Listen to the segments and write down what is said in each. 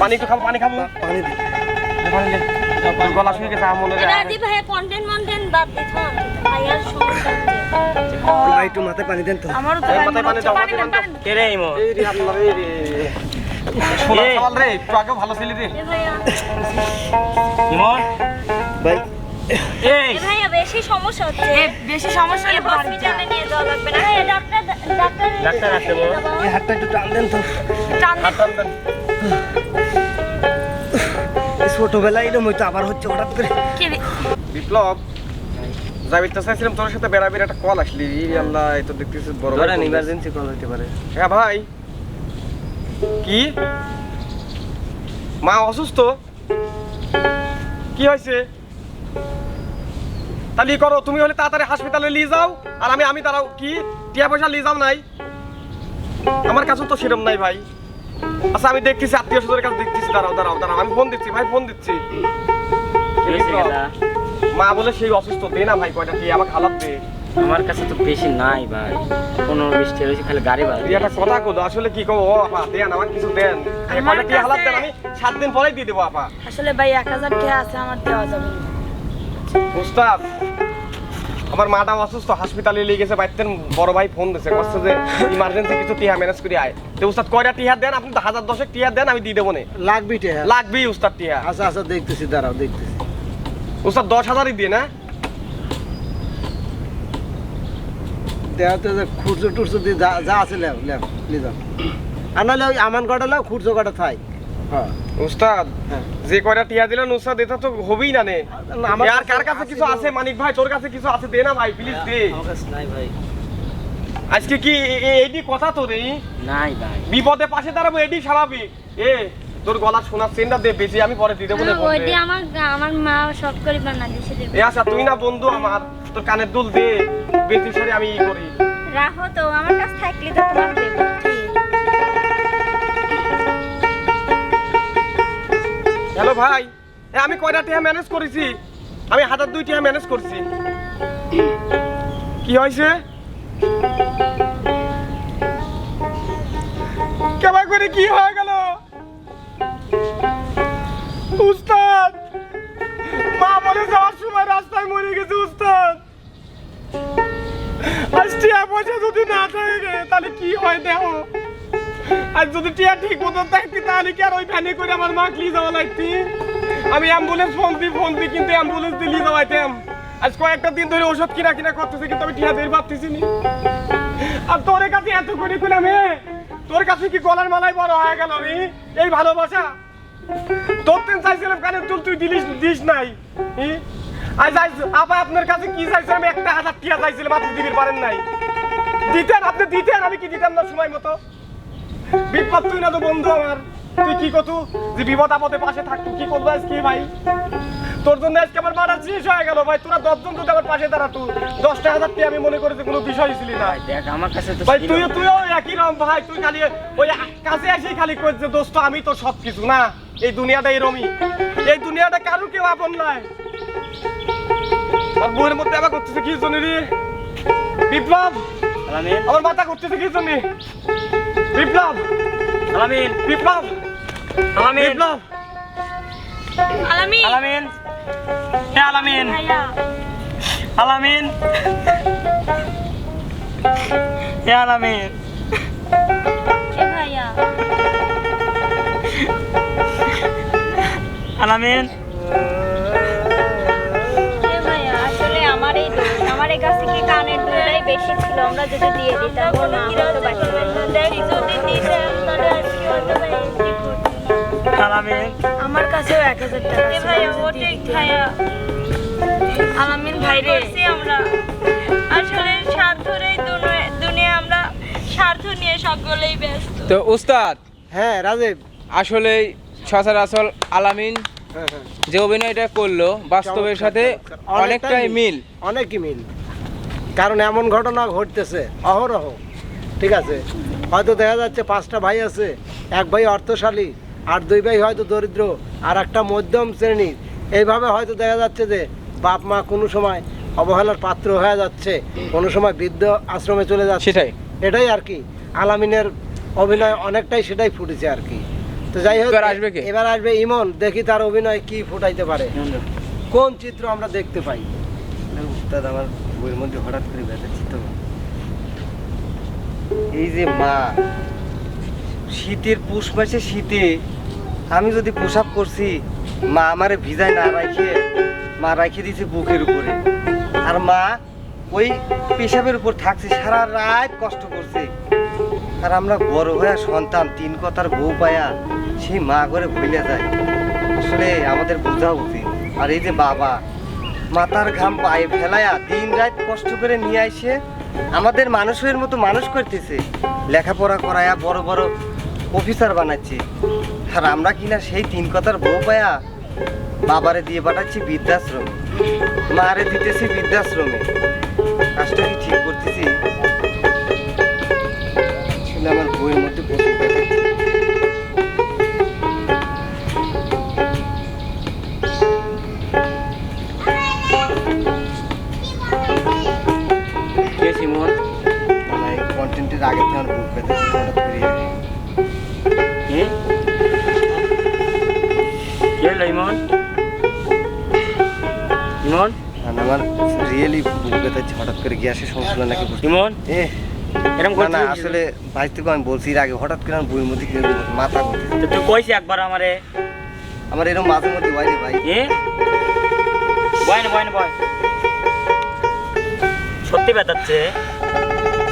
পানি একটু খাব পানি খাব? পানি দে। পানি দে। গলা শুয়ে গেছে মনে হয় রাজি ভাই কন্টেন্ট মন্টেন্ট বাদ দিত ভাইয়ার সমস্যা ভাই একটু মাথায় পানি দেন তো। আমারও তো মাথায় পানি দাও, পানি মাথায় দেন, পানি পানি কে রে ইমো এই রে আল্লাহ রে। রে সোনা সওয়াল রে একটু আগেও ভালো ছিলি রে। ইমন? ভাই। এই। ভাইয়া বেশি সমস্যা হচ্ছে। বেশি সমস্যা হলে হসপিটালে নিয়ে যাওয়া লাগবে না। হ্যাঁ ডাক্তার ডাক্তার ডাক্তার আসতে এই হাতটা একটু টান দেন তো। টান দেন। ছোটবেলায় এরকম হয়তো আবার হচ্ছে হঠাৎ করে। বিপ্লব যাবি তো চাইছিলাম তোর সাথে বেড়াবির একটা কল আসলি। ই আল্লাহ এই তো দেখতেছিস বড়। ইমার্জেন্সি কল হতে পারে। হ্যাঁ ভাই। কি? মা অসুস্থ? কি হয়েছে? তাহলে ই করো তুমি হলে তাড়াতাড়ি হাসপাতালে নিয়ে যাও আর আমি আমি দাঁড়াও কি? টিয়া পয়সা নিয়ে যাও নাই? আমার কাছে তো সেরম নাই ভাই। আচ্ছা আমি দেখতেছি আত্মীয় স্বজনের কাছে দেখতেছি। দাঁড়াও দাঁড়াও দাঁড়াও আমি ফোন দিচ্ছি ভাই ফোন দিচ্ছি। কি? মা বলে সেই অসুস্থ দে না ভাই কয়টা টিয়া আমাকে হালাত দে। আমার কাছে তো বেশি নাই ভাই পনেরো বিশ টাকা হয়েছে খালি গাড়ি ভাড়া একটা কথা কলো আসলে কি কো ও আপা দেন আমার কিছু দেন। কয়টা টিয়া হালাত দেন? আমি সাত দিন পরেই দিয়ে দেবো আপা। আসলে ভাই এক হাজার টাকা আছে আমার দেওয়া যাবে না। উস্তাদ আমার মাটা অসুস্থ হাসপাতালে নিয়ে গেছে বাইতেন বড় ভাই ফোন দিছে বলছে যে ইমার্জেন্সি কিছু টিহা ম্যানেজ করে আয়। তো উস্তাদ কয়টা টিহা দেন? আপনি তো হাজার দশেক টিহা দেন আমি দিয়ে দেবো নে। লাগবি টে লাগবেই উস্তাদ টিহা। আচ্ছা আচ্ছা দেখতেছি দাঁড়াও দেখতেছি। উস্তাদ দশ হাজারই দিয়ে না? দেখাতে যে খুরচো টুরচো দিয়ে যা যা আছে লেও লেও নিয়ে যাও। আর নাহলে ওই আমান কটা লেও খুরচো কটা থাই? উস্তাদ হ্যাঁ। যে কয়টা টিহা দিলেন উস্তাদ এটা তো হবেই না নে। আর কার কাছে কাছে আছে মানিক ভাই তোর কাছে কিছু আছে দে না ভাই প্লিজ দে। নাই ভাই। আজকে কি এ- এ- কথা তো রে নাই ভাই। বিপদে পাশে দাঁড়াবো এটি স্বাভাবিক এ তোর গলার সোনার চেনটা দে বেশি আমি পরে দিয়ে দেবো না ওইটি আমার আমার মা সব করে বানা দিয়েছে দেবে। এ আচ্ছা তুই না বন্ধু আমার তোর কানের দুল দে বেশি সারে আমি ই করি। রাখো তো আমার কাছে থাকলে তো তোমার দেবো। ভাই আমি কয়টা টিয়া ম্যানেজ করেছি? আমি হাজার দুই টিয়া ম্যানেজ করছি। কি হয়েছে? কেমন করে কি হয়ে গেল? উস্তাদ, মা বলে যাওয়ার সময় রাস্তায় মরে গেছে উস্তাদ। আজ টিয়া পয়সা যদি না থাকে, তাহলে কি হয় দেখো? আর যদি টিয়া ঠিক মতো থাকতি, তাহলে কি আর ওই ভ্যানে করে আমার মা নিয়ে যাওয়া লাগতি? আমি অ্যাম্বুলেন্স ফোন দিই ফোন দিই কিন্তু অ্যাম্বুলেন্স নিয়ে যাওয়াইতাম। আজ কয়েকটা দিন ধরে ওষুধ কিনা কিনা করতেছে, কিন্তু আমি টিয়া দিয়ে ভাবতেছি নি। আর তোর কাছে এত করে কইলাম হে তোর কাছে কি গলার মালাই বড় হয়ে গেল রে? এই ভালোবাসা? তোর দিন চাইছিলাম, কানে তুল, তুই দিলিস, দিস নাই? আজ আজ আপা আপনার কাছে কি চাইছিলাম একটা হাজার টিয়া চাইছিলাম, আপনি দিবির পারেন নাই। দিতেন, আপনি দিতেন, আমি কি দিতাম না সময় মতো? বিপদ তুই না তো বন্ধু আমার। তুই কি কতু? যে বিপদ আপদে পাশে থাকতু কি করব আজকে ভাই? তোর জন্য আজকে আমার মারা শেষ হয়ে গেল ভাই। তোরা দশজন যদি আমার পাশে দাঁড়াতু দশটা হাজার টাকা আমি মনে করি যে কোনো বিষয় ছিলি না। দেখ আমার কাছে তো ভাই তুই তুইও একই রকম ভাই। তুই খালি ওই কাছে এসেই খালি করছে দোস্ত আমি তো সব কিছু না। এই দুনিয়াটা এরমই। এই দুনিয়াটা কারও কেউ আপন নাই। আর বউয়ের মধ্যে আবার করতেছে কি জন্য রে? বিপ্লব! আমার মাথা করতেছে কি জন্য? বিপ্লব! আলামিন বিপ্লব! আলামিন বিপ্লব! আলামি আলামিন হে আলামিন। আলামিন। হে আলামিন। আলামিন। ছিল আমরা যদি দিয়ে দিতাম ওর মা হয়তো বাঁচতে কাছেও এক হাজার টাকা আলামিন ভাই রে। আমরা। আসলে দুনিয়া আমরা স্বার্থ নিয়ে সকলেই ব্যস্ত। তো উস্তাদ হ্যাঁ রাজীব। আসলে সচরাচর আলামিন হ্যাঁ হ্যাঁ। যে অভিনয়টা করল বাস্তবের সাথে অনেকটাই মিল। অনেকই মিল। কারণ এমন ঘটনা ঘটতেছে অহরহ। ঠিক আছে? হয়তো দেখা যাচ্ছে পাঁচটা ভাই আছে এক ভাই অর্থশালী আর দুই ভাই হয়তো দরিদ্র আর একটা মধ্যম শ্রেণির। এইভাবে হয়তো দেখা যাচ্ছে যে বাপ মা কোনো সময় অবহেলার পাত্র হয়ে যাচ্ছে কোনো সময় বৃদ্ধ আশ্রমে চলে যাচ্ছে। সেটাই। এটাই আর কি। আলামিনের অভিনয় অনেকটাই সেটাই ফুটেছে আর কি। তো যাই হোক এবার আসবে কে? এবার আসবে ইমন দেখি তার অভিনয় কি ফুটাইতে পারে। কোন চিত্র আমরা দেখতে পাই? উস্তাদ আমার বইয়ের মধ্যে হঠাৎ করে ব্যথাচ্ছি তো এই যে মা, শীতের পুষ মাসে শীতে আমি যদি পোশাক করছি, মা আমারে ভিজায় না রাখে মা রাখে দিয়েছে বুকের উপরে। আর মা ওই পেশাবের উপর থাকছে, সারা রাত কষ্ট করছে। আর আমরা বড় হয়ে সন্তান, তিন কথার বউ পায়া, সেই মা করে ভুলে যায়। আসলে আমাদের বোঝা উচিত। আর এই যে বাবা মাথার ঘাম পায়ে ফেলায়া দিন রাত কষ্ট করে নিয়ে আসে আমাদের মানুষের মতো মানুষ করতেছে। লেখাপড়া করায়া বড় বড় অফিসার বানাচ্ছে। আর আমরা কিনা সেই তিন কথার বউ পায়া বাবারে দিয়ে পাঠাচ্ছি বৃদ্ধাশ্রমে। মারে দিতেছি বৃদ্ধাশ্রমে। কাজটা কি ঠিক করতেছি? করে গ্যাসের সমস্যা নাকি ইমন এ এরকম না না আসলে ভাই থেকে আমি বলছি এর আগে হঠাৎ করে আমার বইয়ের মধ্যে কি মাথা ঘুরতেছে। তো তুই কইছি একবার আমারে? আমার এরকম মাঝে মধ্যে হয় রে ভাই। এ? বয় না বয় না বয়। সত্যি ব্যথাচ্ছে?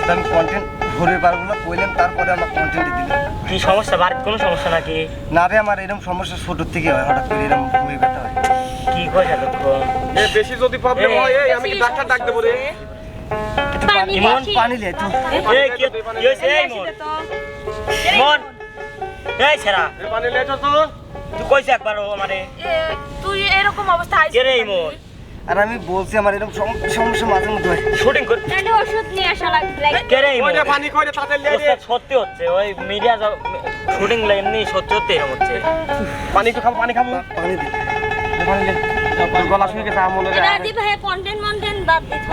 তো আমি কন্টেন্ট ধরে পারব না কইলাম তারপরে আমার কন্টেন্ট দিলাম। কি সমস্যা? বাড়িতে কোনো সমস্যা নাকি? না রে আমার এরকম সমস্যা ছোটোর থেকে হয় হঠাৎ করে এরকম বই ব্যথা হয়। কি এ, বেশি যদি প্রবলেম হয় এই, আমি ডাক্তার ডাক দেবো রে ইমন পানি লে তো। এই কি কি হইছে এই মন মন। এই ছেড়া। এ, পানি লেটো তো। তুই কইছ একবার ও আমারে। তুই এরকম অবস্থা কে রে ইমন আর আমি বলছি আমার এরকম সমস্যা মাঝে মধ্যে হয়। শুটিং কর। তাহলে ওষুধ নিয়ে আসা লাগবে। কে রে ইমন ওই পানি কই রে তাতে লে রে সত্যি হচ্ছে। ওই মিডিয়া শুটিং এমনি সত্যি সত্যি এরকম হচ্ছে। পানি একটু খাব পানি খাব। পানি দে পানি লে গলা মনে রাজি ভাই কন্টেন্ট বাদ দিত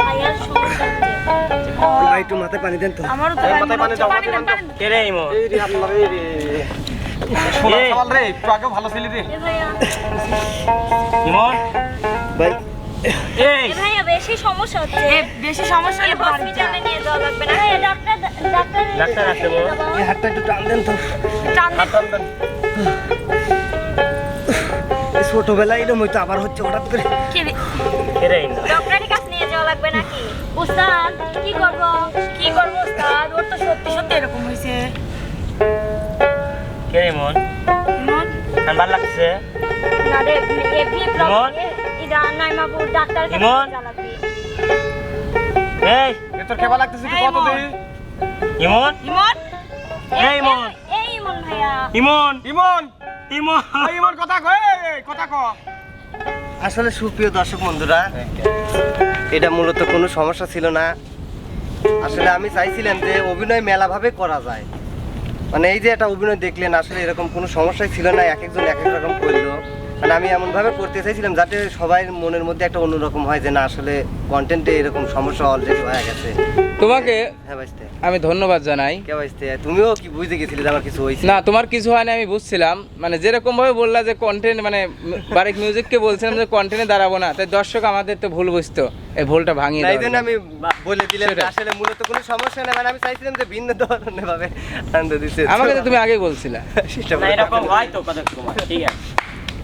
ভাইয়ার সমস্যা ভাই একটু মাথায় পানি দেন তো। আমারও তো মাথায় পানি দাও, পানি দেন, পানি পানি দেন। কে রে ইমন এই রে আপনার এই রে সোনা সওয়াল রে একটু আগেও ভালো ছিলি রে। এ ভাই। এই। ভাইয়া বেশি সমস্যা হচ্ছে। বেশি সমস্যা হলে হসপিটালে নিয়ে যাওয়া লাগবে না। ভাইয়া ডাক্তার ডাক্তার ডাক্তার আছে এই হাতটা একটু টান দেন তো। টান দেন। এই ছোটবেলায় এরকম হয়তো আবার হচ্ছে হঠাৎ করে ডক্টরের কাছে নিয়ে যাওয়া লাগবে নাকি? উস্তাদ কি করব? কি করব ওস্তাদ ওর তো সত্যি সত্যি এরকম হয়েছে কে রে আর লাগছে? না রে এভি ইমন? প্রবলেম ইদা নাইমাপুর ডাক্তার কাছে লাগবে। এই। এ তোর কেমন লাগতেছে কি কত মন। ইমন? ইমন? এই ইমন এই ইমন ভাইয়া। ইমন? ইমন? ইমন ইমন কথা কয় কথা ক আসলে সুপ্রিয় দর্শক বন্ধুরা এটা মূলত কোনো সমস্যা ছিল না। আসলে আমি চাইছিলাম যে অভিনয় মেলাভাবে করা যায়। মানে এই যে একটা অভিনয় দেখলেন আসলে এরকম কোনো সমস্যাই ছিল না এক একজন এক এক রকম করল। মানে আমি এমনভাবে করতে চাইছিলাম যাতে সবাই মনের মধ্যে একটা অন্যরকম হয় যে না আসলে কন্টেন্টে এরকম সমস্যা অলরেডি হয়ে গেছে। তোমাকে হ্যাঁ ভাইস্তে। আমি ধন্যবাদ জানাই। কে ভাইস্তে? তুমিও কি বুঝতে গেছিলে যে আমার কিছু হয়েছে? না তোমার কিছু হয়নি আমি বুঝছিলাম। মানে যেরকম ভাবে বললা যে কন্টেন্ট মানে বারেক মিউজিককে বলছিলাম যে কন্টেন্টে দাঁড়াবো না তাই দর্শক আমাদের তো ভুল বুঝতো এই ভুলটা ভাঙিয়ে জন্য। আমি বলে দিলাম যে আসলে মূলত কোনো সমস্যা নেই মানে আমি চাইছিলাম যে ভিন্ন ধরনের ভাবে আনন্দ দিচ্ছে আমাকে তো তুমি আগেই বলছিলা। সেটা এরকম হয় তো কথা তোমার ঠিক আছে।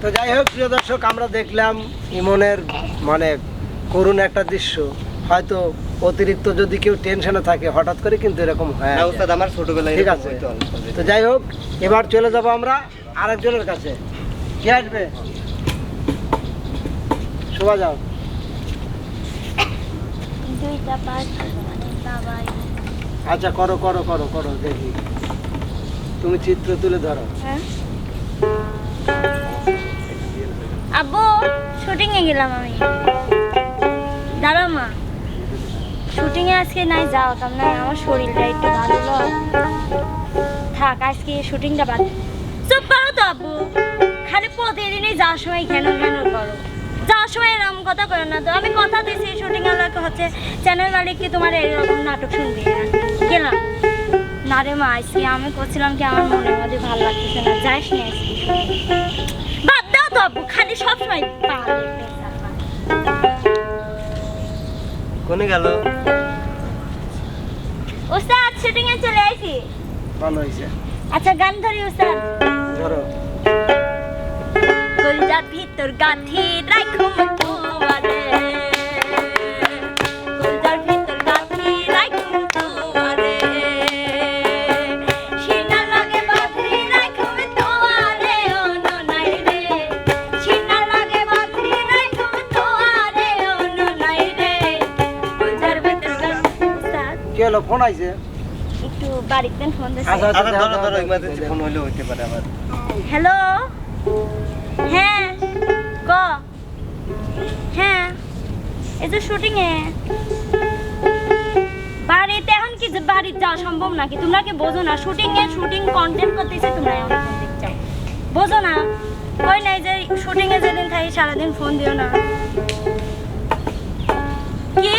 তো যাই হোক প্রিয় দর্শক আমরা দেখলাম ইমনের মানে করুণ একটা দৃশ্য। হয়তো অতিরিক্ত যদি কেউ টেনশনে থাকে হঠাৎ করে কিন্তু এরকম হয়। উস্তাদ আমার ছোটবেলায় ঠিক আছে। তো যাই হোক এবার চলে যাব আমরা আরেকজনের কাছে। কে আসবে? শোভা যাও। দুইটা পাঁচ মানে আচ্ছা করো করো করো করো দেখি। তুমি চিত্র তুলে ধরো। হ্যাঁ? আব্বু শুটিং এ গেলাম আমি। দাঁড়াও মা। শুটিং এ আজকে নাই কাম নাই আমার শরীরটা একটু ভালো থাক, আজকে শুটিংটা বাদ। চুপ করো তো, আব্বু। খালি প্রতিদিনই যাওয়ার সময় কেন কেন করো? যাওয়ার সময় এরকম কথা করো না তো। আমি কথা দিয়েছি শুটিং এলাকা হচ্ছে চ্যানেল মালিক কি তোমার এরকম নাটক শুনবে? না গেলাম। না রে মা, আজকে আমি করছিলাম কি আমার মনের মধ্যে ভালো লাগতেছে না? যাইস না আজকে। আব্বু খালি সব সময় কোনে গেল? ওস্তাদ শুটিং এ চলে আইছি। ভালো হইছে। আচ্ছা গান ধরি ওস্তাদ। ধরো। কলজার ভিতর গাথি রাখো তোমারে ফোন আইছে। একটু বাড়িতে ফোন দিছে। আচ্ছা আচ্ছা ধরো ধরো দাও, ইমার্জেন্সি ফোন হইলে হইতে পারে আবার। হ্যালো? হ্যাঁ ক? হ্যাঁ এই যে শুটিং এ বাড়িতে এখন কি যে বাড়িতে যাওয়া সম্ভব নাকি? তোমরা কি বোঝো না? শুটিং এ শুটিং কন্টেন্ট করতেছে তোমরা এখন চাও বোঝো না? কই নাই যে শুটিং এ যেদিন থাকি সারাদিন ফোন দিও না। কি?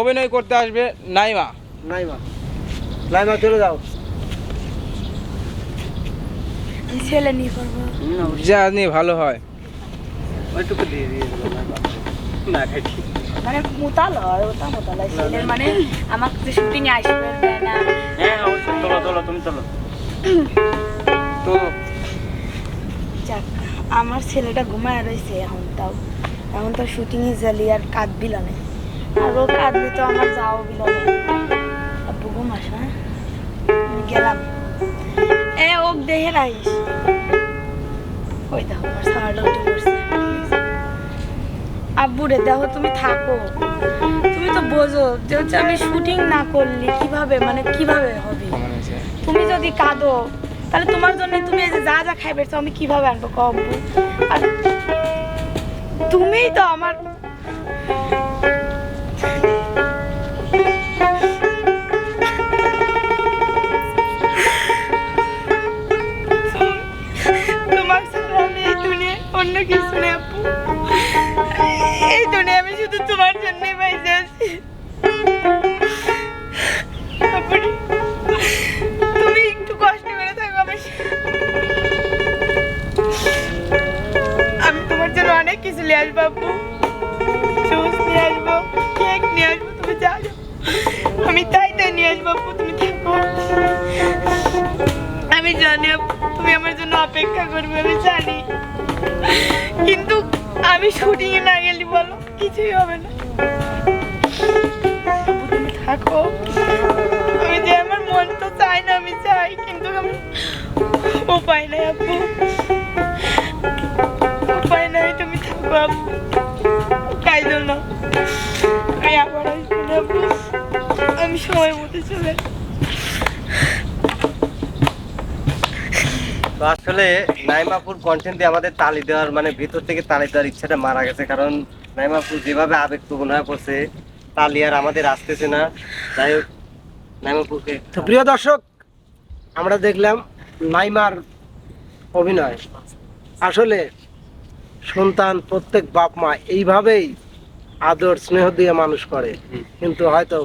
অভিনয় করতে আসবে নাইমা। নাইমা। নাইমা চলে যাও। ছেলে নিয়ে করব যা নিয়ে ভালো হয়। ওইটুকু দিয়ে দিয়ে না খাই মানে মোতাল হয় ওটা মোতাল হয়। ছেলের মানে আমাকে যে শুটিং এ আসবে না? হ্যাঁ অবশ্যই। চলো চলো তুমি চলো। তো যাক আমার ছেলেটা ঘুমায় রয়েছে এখন তাও। এখন তো শুটিং এ জালি আর কাঁদবিল না আর ও তো আমার যাও বিল না। আব্বু ঘুমাস হ্যাঁ গেলাম। এ ওক দেখে রাখিস ওই দেখো আমার উঠে পড়ছে। আব্বু রে দেখো তুমি থাকো। তুমি তো বোঝো যে হচ্ছে আমি শুটিং না করলে কীভাবে মানে কীভাবে হবে? তুমি যদি কাঁদো তাহলে তোমার জন্য তুমি এই যে যা যা খাই বেরছো আমি কীভাবে আনব কম আর তুমিই তো আমার আমি না গেলে বলো, কিছুই হবে না। থাকো। আমি যে আমার মন তো চাই না, আমি চাই, কিন্তু আমি উপায় নাই আপু। উপায় নাই, তুমি থাকো আপু। কাইদো না আমি আবার আসব আমি সময় মতো চলে আসলে নাইমাপুর কন্টেন্ট দিয়ে আমাদের তালি দেওয়ার মানে ভিতর থেকে তালি দেওয়ার ইচ্ছাটা মারা গেছে। কারণ নাইমাপুর যেভাবে আবেগপ্রবণ হয়ে পড়ছে, তালি আর আমাদের আসতেছে না। যাই হোক, নাইমাপুরকে তো প্রিয় দর্শক, আমরা দেখলাম নাইমার অভিনয়। আসলে সন্তান, প্রত্যেক বাপ মা এইভাবেই আদর, স্নেহ দিয়ে মানুষ করে। কিন্তু হয়তো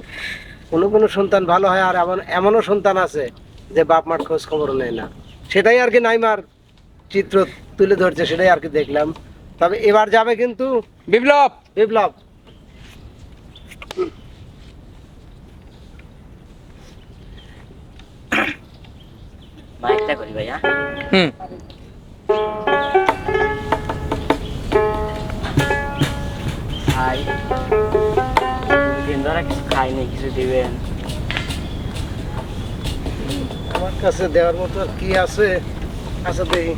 কোনো কোনো সন্তান ভালো হয় আর এমন এমনও সন্তান আছে যে বাপ মার খোঁজ খবর নেয় না। সেটাই আর কি নাইমার চিত্র তুলে ধরছে সেটাই আর কি দেখলাম। তবে এবার যাবে কিন্তু বিপ্লব! বিপ্লব। মাইকটা করি ভাইয়া। হুম। খাই। দিন ধরে কিছু খাইনি কিছু দিবেন। আমার কাছে দেওয়ার মতো আর কি আছে? আচ্ছা দেখি।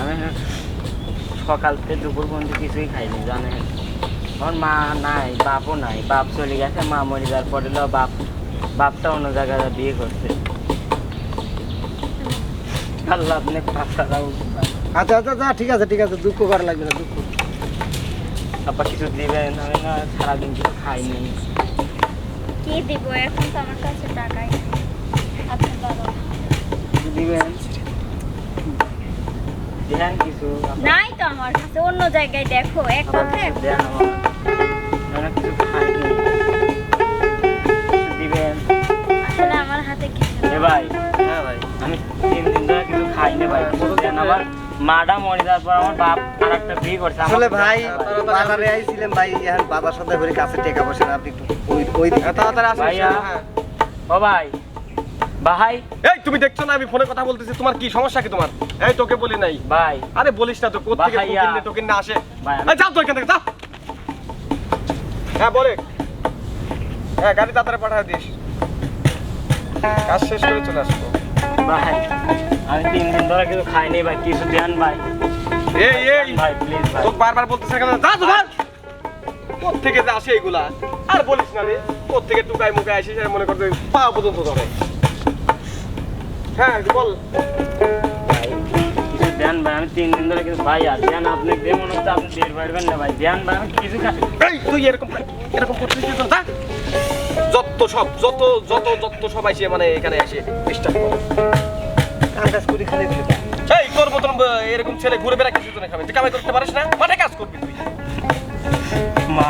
আমি সকাল থেকে দুপুর পর্যন্ত কিছুই খাইনি জানেন? আমার মা নাই বাপও নাই বাপ চলে গেছে মা মরে যাওয়ার পরে বাপ বাপটা অন্য জায়গায় বিয়ে করছে। আল্লাহ আপনি পাঁচটা দাও আচ্ছা আচ্ছা আচ্ছা ঠিক আছে ঠিক আছে দুঃখ করা লাগবে না দুঃখ। আবার কিছু দিবেন আমি না সারাদিন কিছু খাইনি। কি দিব? এখন তো আমার কাছে টাকাই নেই তো আমার কাছে অন্য জায়গায় দেখো এক কথা আমার। আমি কিছু খাইনি কিছু দিবেন। আসলে আমার হাতে কিছু এ ভাই হ্যাঁ ভাই আমি তিন দিন ধরে কিছু খাইনি ভাই কিছু দেন আমার মাডা মরে যাওয়ার পর আমার বাপ আর একটা বিয়ে করছে আসলে ভাই ভাই বাজারে আইছিলেন ভাই এখন বাবার সাথে কাছে টেকা বসে না আপনি একটু ওই ওই দিকে তাড়াতাড়ি ভাইয়া। ও ভাই ভাই এই তুমি দেখছ না আমি ফোনে কথা বলতেছি? তোমার কি সমস্যা কি তোমার? এই তোকে বলি নাই। ভাই আরে বলিস না তো কোথেকে ভাইয়া। টোকেন টোকেন না আসে? ভাই, যাও তো এখান থেকে যাও। হ্যাঁ বলে। হ্যাঁ গাড়ি তাড়াতাড়ি পাঠিয়ে দিস। কাজ শেষ করে চলে আসব। ভাই আমি তিন দিন ধরে কিছু খাইনি ভাই কিছু দেন ভাই। এই এই। ভাই প্লিজ ভাই। তোকে বারবার বলতেছে কেন যা তো যে আসে এগুলা? আর বলিস না রে কোথেকে টুকায় মুখে আসিস মনে করতে পা পর্যন্ত ধরে। হ্যাঁ বল। ভাই আমি তিন দিন ধরে ভাই আর দেন আপনি দিয়ে মনে হচ্ছে আপনি পারবেন না ভাই। দেন ভাই আমি কিছু এই তুই এরকম এরকম করছিস যত সব যত যত যত সব আসে মানে এখানে আসে ডিস্টার্ব করে। কাজ কাজ করে খালি দিলে এই তোর মতন এরকম ছেলে ঘুরে বেড়া কিছু খাবে। তুই কামাই করতে পারিস না? মাঠে কাজ করবি তুই। মা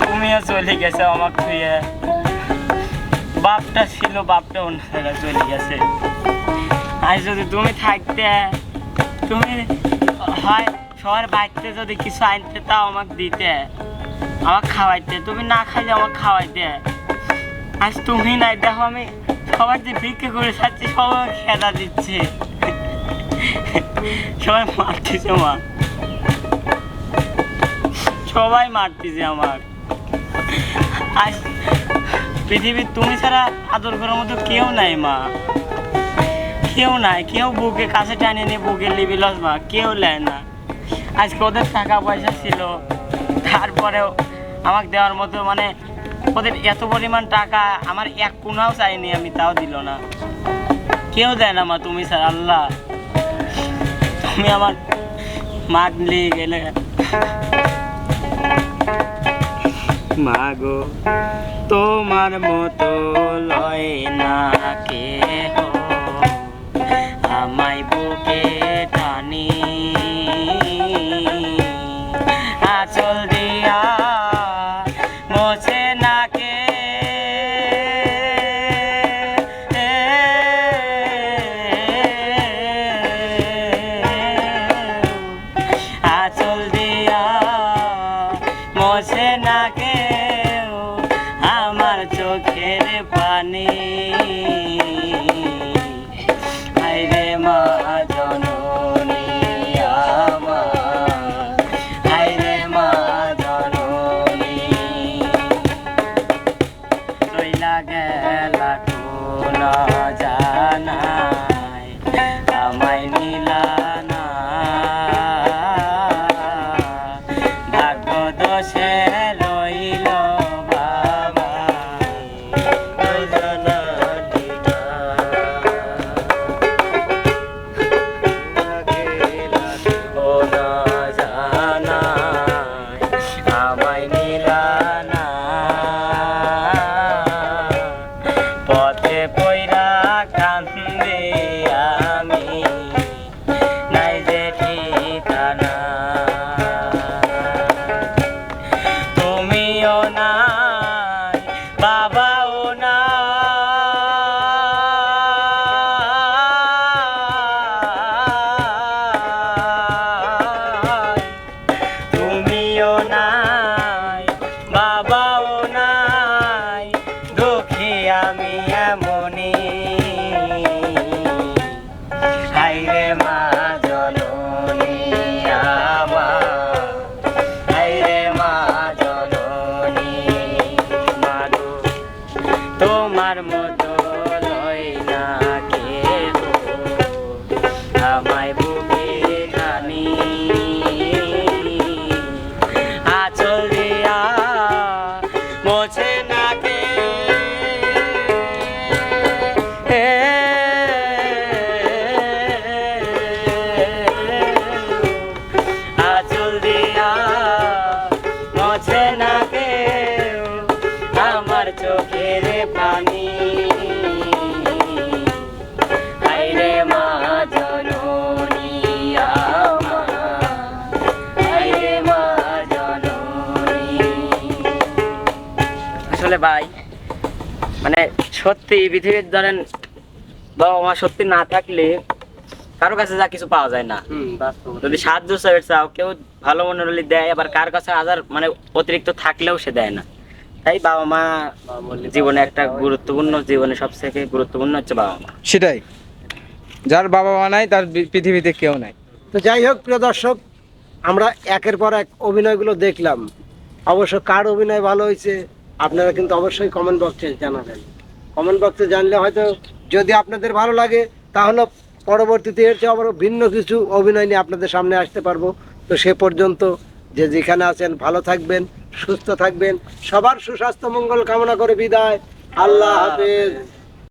তুমিও চলে গেছে আমাকে বাপটা ছিল, বাপটা অন্য জায়গায় চলে গেছে। আজ যদি তুমি থাকতে, তুমি হয় সবার বাড়িতে যদি কিছু আনতে তাও আমাকে দিতে, আমাকে খাওয়াইতে। তুমি না খাইলে আমাকে খাওয়াইতে। আজ তুমি নাই, দেখো আমি সবার যে বিক্রি করে খাচ্ছি সবাই খেলা দিচ্ছে। সবাই মারতেছে মা সবাই মারতেছে আমার। আজ পৃথিবীর তুমি ছাড়া আদর করার মতো কেউ নাই, মা। কেউ নাই, কেউ বুকে কাছে টানে নিয়ে বুকে লিবি লস, মা। কেউ নেয় না। আজকে ওদের টাকা পয়সা ছিল, তারপরেও আমাকে দেওয়ার মতো মানে ওদের এত পরিমাণ টাকা আমার এক কোনাও চাইনি আমি, তাও দিল না। কেউ দেয় না, মা, তুমি স্যার আল্লাহ। তুমি আমার মাগলি গেলে। মাগো তোমার মতো লয় না কে আমায় বুকে আমায় বুকে সত্যি পৃথিবীর ধরেন বাবা মা সত্যি না থাকলে কারও কাছে যা কিছু পাওয়া যায় না। যদি সাহায্য চাও কেউ ভালো মনে হলে দেয় আবার কার কাছে হাজার মানে অতিরিক্ত থাকলেও সে দেয় না। তাই বাবা মা জীবনে একটা গুরুত্বপূর্ণ জীবনে সব থেকে গুরুত্বপূর্ণ হচ্ছে বাবা মা। সেটাই। যার বাবা মা নাই তার পৃথিবীতে কেউ নাই। তো যাই হোক প্রিয় দর্শক আমরা একের পর এক অভিনয়গুলো দেখলাম। অবশ্য কার অভিনয় ভালো হয়েছে আপনারা কিন্তু অবশ্যই কমেন্ট বক্সে জানাবেন। কমেন্ট বক্সে জানলে হয়তো যদি আপনাদের ভালো লাগে, তাহলে পরবর্তীতে এর চেয়ে আবারও ভিন্ন কিছু অভিনয় নিয়ে আপনাদের সামনে আসতে পারব। তো সে পর্যন্ত যে যেখানে আছেন, ভালো থাকবেন, সুস্থ থাকবেন, সবার সুস্বাস্থ্য, মঙ্গল কামনা করে বিদায়। আল্লাহ হাফেজ।